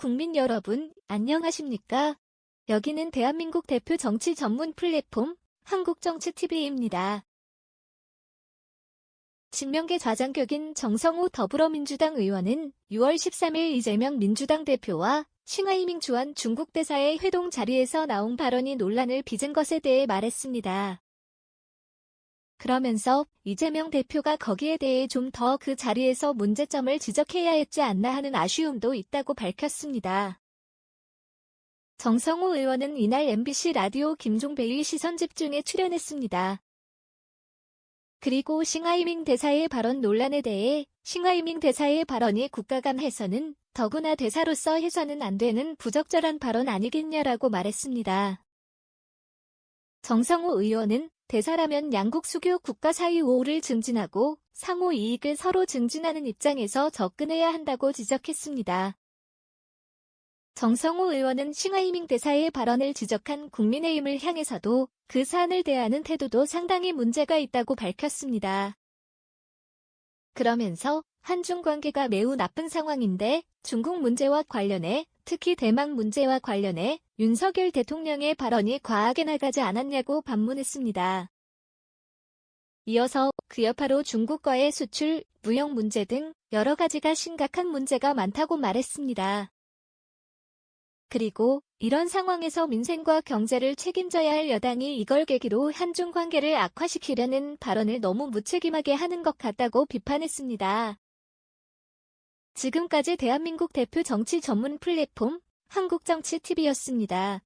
국민 여러분, 안녕하십니까? 여기는 대한민국 대표 정치 전문 플랫폼 한국정치TV입니다. 진명계 좌장격인 정성호 더불어민주당 의원은 6월 13일 이재명 민주당 대표와 싱하이밍 주한 중국 대사의 회동 자리에서 나온 발언이 논란을 빚은 것에 대해 말했습니다. 그러면서 이재명 대표가 거기에 대해 좀 더 그 자리에서 문제점을 지적해야 했지 않나 하는 아쉬움도 있다고 밝혔습니다. 정성호 의원은 이날 MBC 라디오 김종배의 시선집중에 출연했습니다. 그리고 싱하이밍 대사의 발언 논란에 대해 싱하이밍 대사의 발언이 국가 간 해서는 더구나 대사로서 해서는 안 되는 부적절한 발언 아니겠냐라고 말했습니다. 정성호 의원은 대사라면 양국 수교 국가 사이 우호를 증진하고 상호 이익을 서로 증진하는 입장에서 접근해야 한다고 지적했습니다. 정성호 의원은 싱하이밍 대사의 발언을 지적한 국민의힘을 향해서도 그 사안을 대하는 태도도 상당히 문제가 있다고 밝혔습니다. 그러면서 한중 관계가 매우 나쁜 상황인데 중국 문제와 관련해 특히 대만 문제와 관련해 윤석열 대통령의 발언이 과하게 나가지 않았냐고 반문했습니다. 이어서 그 여파로 중국과의 수출, 무역 문제 등 여러 가지가 심각한 문제가 많다고 말했습니다. 그리고 이런 상황에서 민생과 경제를 책임져야 할 여당이 이걸 계기로 한중 관계를 악화시키려는 발언을 너무 무책임하게 하는 것 같다고 비판했습니다. 지금까지 대한민국 대표 정치 전문 플랫폼 한국정치TV였습니다.